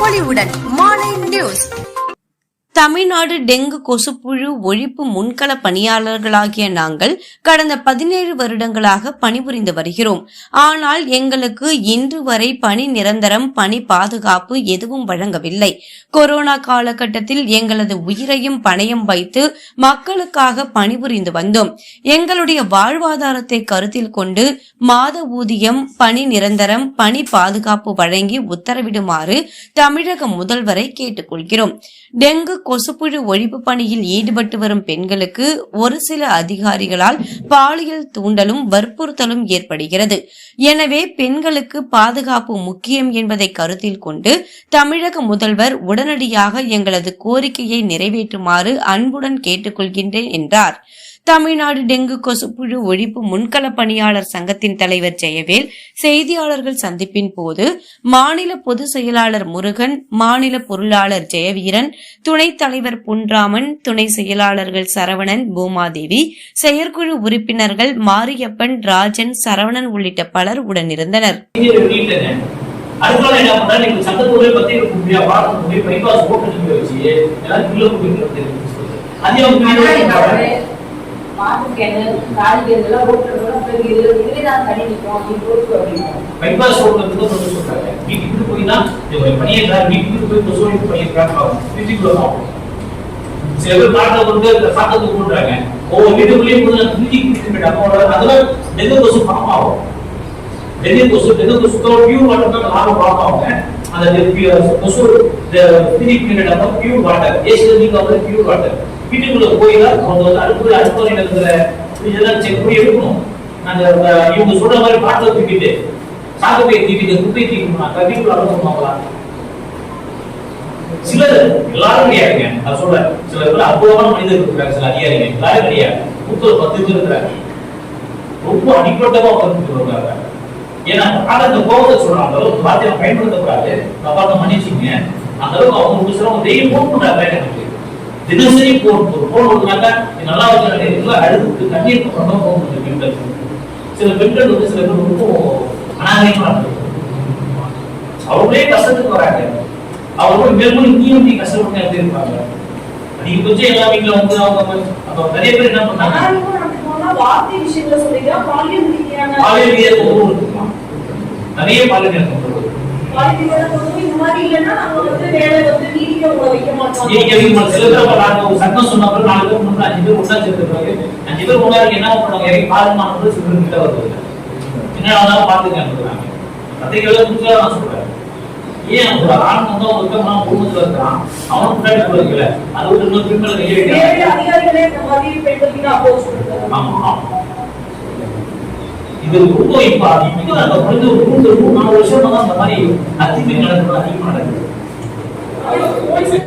பொலிவுடன் மாலை news. Tamil Nadu dengue கொசுப்புழு ஒழிப்பு முன்கள பணியாளர்களாகிய நாங்கள் கடந்த பதினேழு வருடங்களாக பணிபுரிந்து வருகிறோம். ஆனால் எங்களுக்கு இன்று வரை பணி நிரந்தரம் பணி பாதுகாப்பு எதுவும் வழங்கவில்லை. கொரோனா காலகட்டத்தில் எங்களது உயிரையும் பணயம் வைத்து மக்களுக்காக பணிபுரிந்து வந்தோம். எங்களுடைய வாழ்வாதாரத்தை கருத்தில் கொண்டு மாத ஊதியம் பணி நிரந்தரம் பணி பாதுகாப்பு வழங்கி உத்தரவிடுமாறு தமிழக முதல்வரை கேட்டுக்கொள்கிறோம். டெங்கு கொசுப்புழு ஒழிப்பு பணியில் ஈடுபட்டு வரும் பெண்களுக்கு ஒரு சில அதிகாரிகளால் பாலியல் தூண்டலும் வற்புறுத்தலும் ஏற்படுகிறது. எனவே பெண்களுக்கு பாதுகாப்பு முக்கியம் என்பதை கருத்தில் கொண்டு தமிழக முதல்வர் உடனடியாக எங்களது கோரிக்கையை நிறைவேற்றுமாறு அன்புடன் கேட்டுக்கொள்கின்றேன் என்றார். தமிழ்நாடு டெங்கு கொசுப்புழு ஒழிப்பு முன்கள பணியாளர் சங்கத்தின் தலைவர் ஜெயவேல் செய்தியாளர்கள் சந்திப்பின் போது மாநில பொதுச் செயலாளர் முருகன் மாநில பொருளாளர் ஜெயவீரன் துணைத் தலைவர் பொன்ராமன் துணை செயலாளர்கள் சரவணன் பூமாதேவி செயற்குழு உறுப்பினர்கள் மாரியப்பன் ராஜன் சரவணன் உள்ளிட்ட பலர் உடனிருந்தனர். இங்கே வெளியிட்டேங்க. அடுத்த காய்கறிகள்லாம் ஓட்டுறதோட பிறகு இது தண்ணி அப்படின்னு போட்டு வந்து சொல்றாங்க. வீட்டுக்கு போய் தான் இந்த வீட்டுக்கு போய் கொசு பண்ணியிருக்காங்க வீட்டுக்குள்ள பாவம். சில பேர் கொண்டு இந்த சாத்தத்தை போடுறாங்க ஒவ்வொரு வீட்டுக்குள்ளேயும் போய் நான் தூக்கி குடிக்க அதெல்லாம் டெங்கு கொசு பணம் ஆகும் டெங்கு கொசு டெங்கு கொசு பியூர் வாட்டர் தான் லாபம் பார்ப்பாங்க அந்த கொசு பியூர் வாட்டர் வந்து பியூர் வாட்டர் வீட்டுக்குள்ள போய் தான் அவங்க வந்து அடுப்பு அடுப்பறையில இருக்கிற இதெல்லாம் செக் பண்ணி எடுக்கணும். நாங்க இவங்க சொல்ற மாதிரி பாட்டில் தூக்கிட்டு சாக்கு தூக்கிட்டு குப்பை தூக்கிட்டு கவிக்குள்ள அனுப்புவாங்களா சிலர் எல்லாரும் கிடையாதுங்க. நான் சொல்றேன். சில பேர் அற்புதமான மனிதர்கள் இருக்கிறாங்க. சில அதிகாரிங்க. எல்லாரும் கிடையாது. நூத்தி பத்து பேர் இருக்கிறாங்க. ரொம்ப அடிப்பட்டமா உட்கார்ந்து வருவாங்க ஏன்னா அந்த கோபத்தை சொல்றாங்க. அந்த அளவுக்கு வார்த்தையை பயன்படுத்தக்கூடாது. தப்பாக மன்னிச்சுங்க அந்த அளவுக்கு அவங்க சிலவங்க டெய்லி போன் பண்றாங்க எனக்கு தினசரி போன் ஒரு போன் நல்லா வச்சாங்க எல்லாம் அழுது கண்ணீர் பண்றதா போன் பெண்கள். சில பெண்கள் வந்து சில பேர் ரொம்ப அனாதையமா இருக்காங்க அவங்களே கஷ்டத்துக்கு வராங்க. அவங்க மேற்கொண்டு நீயும் நீ கஷ்டப்பட்டு எப்படி இருப்பாங்க. அதிகபட்சம் எல்லா வீட்டுல வந்து அவங்க அப்ப நிறைய பேர் என்ன பண்ணாங்க? வார்த்தை விஷயத்துல பாலியல் ரீதியான பாலியல் ரீதியாக தொந்தரவு இருக்குமா நிறைய பாலியல் ரீதியாக தொந்தரவு இருக்கு. பாலியல் ரீதியான தொந்தரவு இந்த மாதிரி இல்லைன்னா நம்ம வந்து வேலை நீங்க. சில பேர் நாங்க ஒரு சட்டம் நாலு பேர் முன்னாடி அஞ்சு பேர் ஒண்ணா சேர்த்து பிறகு அஞ்சு பேர் இருக்கு என்ன பண்ணுவாங்க? இறங்கி பாதுகாப்பு சில பேர் கிட்ட வருது என்ன ஆனாலும் பாத்துக்காங்க பத்திரிகையில புதுசா நான் சொல்றேன். ஏன்? ஒரு ஆண் வந்து அவன் இருக்கான் குடும்பத்துல இருக்கான். அவனுக்கு முன்னாடி போறதுல அது ஒரு இன்னொரு கொடுக்குறாங்க ஆமா இது ரொம்ப இப்ப அந்த ஒரு மூணு வருஷமா தான் அந்த மாதிரி அத்துமீறி நடக்கிறது அதிகமா நடக்குது. I was poisoned.